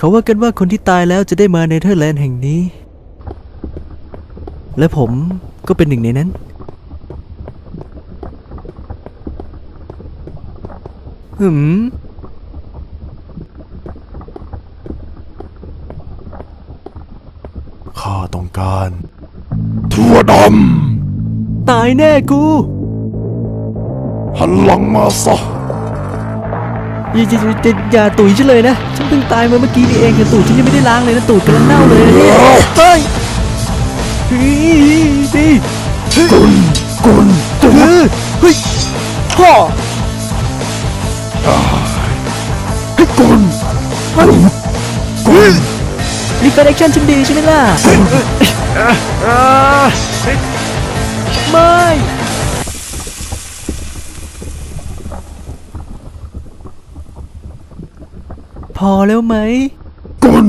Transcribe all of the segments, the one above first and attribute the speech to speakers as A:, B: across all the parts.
A: เขาว่ากันว่าคนที่ตายแล้วจะได้มาเนเธอร์แลนด์แห่งนี้ และผมก็เป็นหนึ่งในนั้น หืม
B: ข้าต้องการทั่วด
A: ตายแน่กูำ
B: หันหลังมาซะ
A: อ ย่าอย่าอย่าอย่าอย่าตุ๋ยฉันเลยนะ ฉันเพิ่งตายมาเมื่อกี้นี่เองแต่ตูดฉันยังไม่ได้ล้างเลยนะตูดกำลังเน่าเลยเนี่ยเฮ้ยดี
B: กุนกุนกุน
A: เฮ้ยเฮ้ยพ่อ
B: ให้กุน
A: เฮ้ย
B: กุน
A: รีคอนเนคชั่นฉันดีใช่ไหมล่ะไม่ พอแล้วไหม
B: กุน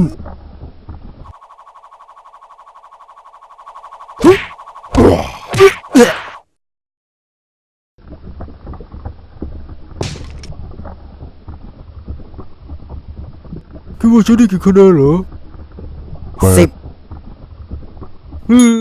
B: คิดว่าฉันได้กี่คะแนนเหรอ
A: สิบ อืม